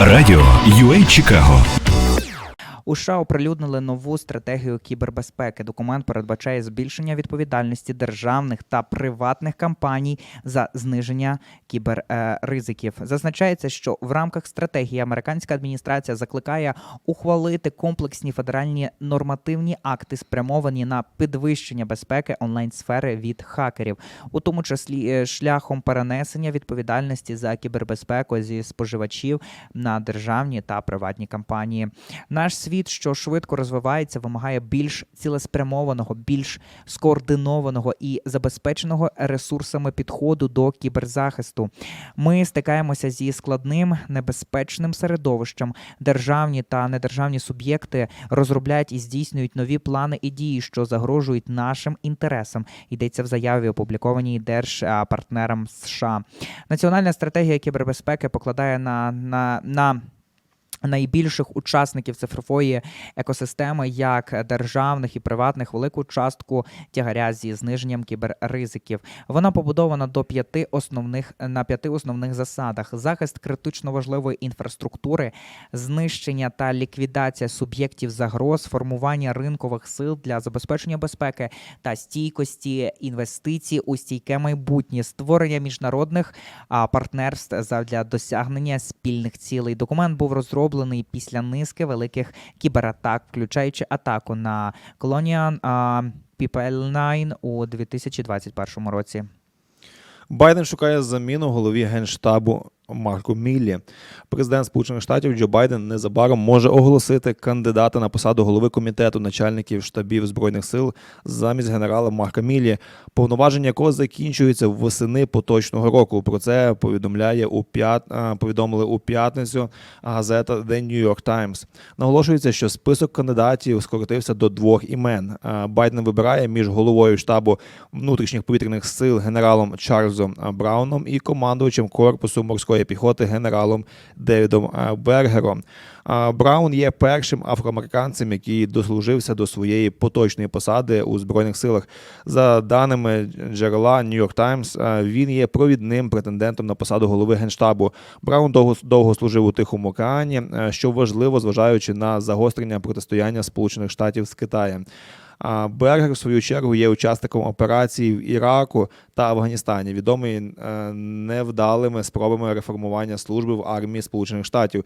Радіо UA Чикаго У США оприлюднили нову стратегію кібербезпеки. Документ передбачає збільшення відповідальності державних та приватних компаній за зниження кіберризиків. Зазначається, що в рамках стратегії американська адміністрація закликає ухвалити комплексні федеральні нормативні акти, спрямовані на підвищення безпеки онлайн-сфери від хакерів, у тому числі е, шляхом перенесення відповідальності за кібербезпеку зі споживачів на державні та приватні компанії. Наш світ, що швидко розвивається, вимагає більш цілеспрямованого, більш скоординованого і забезпеченого ресурсами підходу до кіберзахисту. Ми стикаємося зі складним небезпечним середовищем. Державні та недержавні суб'єкти розробляють і здійснюють нові плани і дії, що загрожують нашим інтересам. Йдеться в заяві, опублікованій держпартнерам США. Національна стратегія кібербезпеки покладає на, на, на найбільших учасників цифрової екосистеми, як державних і приватних, велику частку тягаря зі зниженням кіберризиків. Вона побудована до п'яти основних на п'яти основних засадах: захист критично важливої інфраструктури, знищення та ліквідація суб'єктів загроз, формування ринкових сил для забезпечення безпеки та стійкості інвестицій у стійке майбутнє, створення міжнародних партнерств задля досягнення спільних цілей. Документ був розроблений після низки великих кібератак, включаючи атаку на Colonial а, People 9 у 2021 році. Байден шукає заміну голові генштабу Марку Міллі. Президент Сполучених Штатів Джо Байден незабаром може оголосити кандидата на посаду голови комітету начальників штабів збройних сил замість генерала Марка Міллі, повноваження якого закінчуються восени поточного року. Про це повідомляє у п'ят... повідомили у п'ятницю газета The New York Times. Наголошується, що список кандидатів скоротився до двох імен. Байден вибирає між головою штабу внутрішніх повітряних сил генералом Чарльзом Брауном і командувачем корпусу морської піхоти генералом Девідом Бергером. Браун є першим афроамериканцем, який дослужився до своєї поточної посади у збройних силах. За даними джерела New York Times, він є провідним претендентом на посаду голови генштабу. Браун довго довго служив у Тихому океані, що важливо, зважаючи на загострення протистояння Сполучених Штатів з Китаєм. Бергер, в свою чергу, є учасником операцій в Іраку та Афганістані, відомий е, невдалими спробами реформування служби в армії Сполучених Штатів.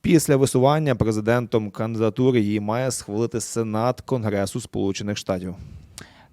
Після висування президентом кандидатури її має схвалити Сенат Конгресу Сполучених Штатів.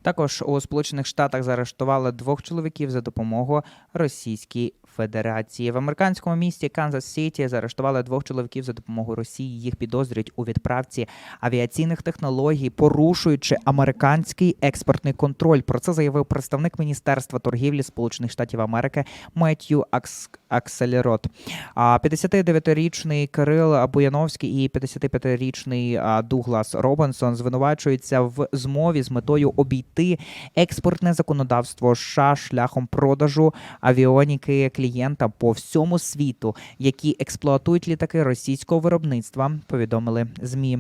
Також у Сполучених Штатах заарештували двох чоловіків за допомогою Російській Федерації. В американському місті Канзас Сіті заарештували двох чоловіків за допомогою Росії. Їх підозрюють у відправці авіаційних технологій, порушуючи американський експортний контроль. Про це заявив представник Міністерства торгівлі Сполучених Штатів Америки Меттью Акс. Акселерот. А 59-річний Кирил Буяновський і 55-річний Дуглас Робинсон звинувачуються в змові з метою обійти експортне законодавство США шляхом продажу авіоніки клієнта по всьому світу, які експлуатують літаки російського виробництва. Повідомили змі.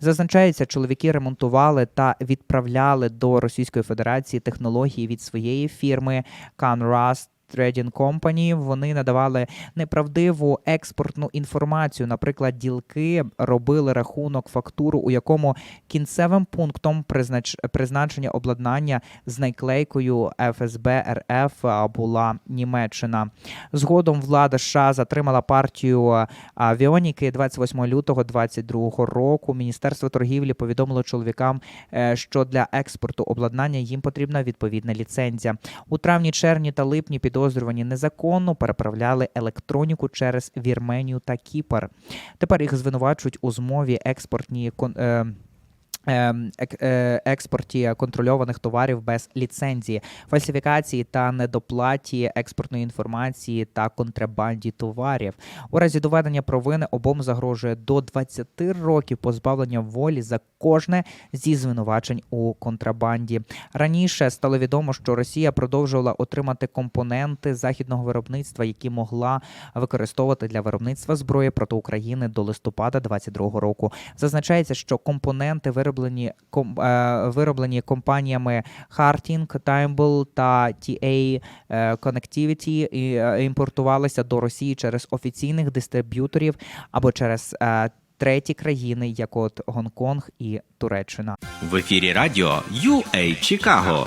Зазначається, чоловіки ремонтували та відправляли до Російської Федерації технології від своєї фірми CanRust Trading Company, вони надавали неправдиву експортну інформацію. Наприклад, ділки робили рахунок фактуру, у якому кінцевим пунктом признач... призначення обладнання з найклейкою ФСБ РФ була Німеччина. Згодом влада США затримала партію авіоніки 28 лютого 2022 року. Міністерство торгівлі повідомило чоловікам, е, що для експорту обладнання їм потрібна відповідна ліцензія. У травні, червні та липні підозрювані незаконно переправляли електроніку через Вірменію та Кіпр. Тепер їх звинувачують у змові експортні кон. Ем, е, експорті контрольованих товарів без ліцензії, фальсифікації та недоплаті експортної інформації та контрабанді товарів. У разі доведення провини обом загрожує до 20 років позбавлення волі за кожне зі звинувачень у контрабанді. Раніше стало відомо, що Росія продовжувала отримати компоненти західного виробництва, які могла використовувати для виробництва зброї проти України до листопада 2022 року. Зазначається, що компоненти вироблені вироблені, ком, е, вироблені компаніями Harting, Timble та TA е, Connectivity і е, імпортувалися до Росії через офіційних дистриб'юторів або через треті країни, як от Гонконг і Туреччина. В ефірі радіо UA Чикаго.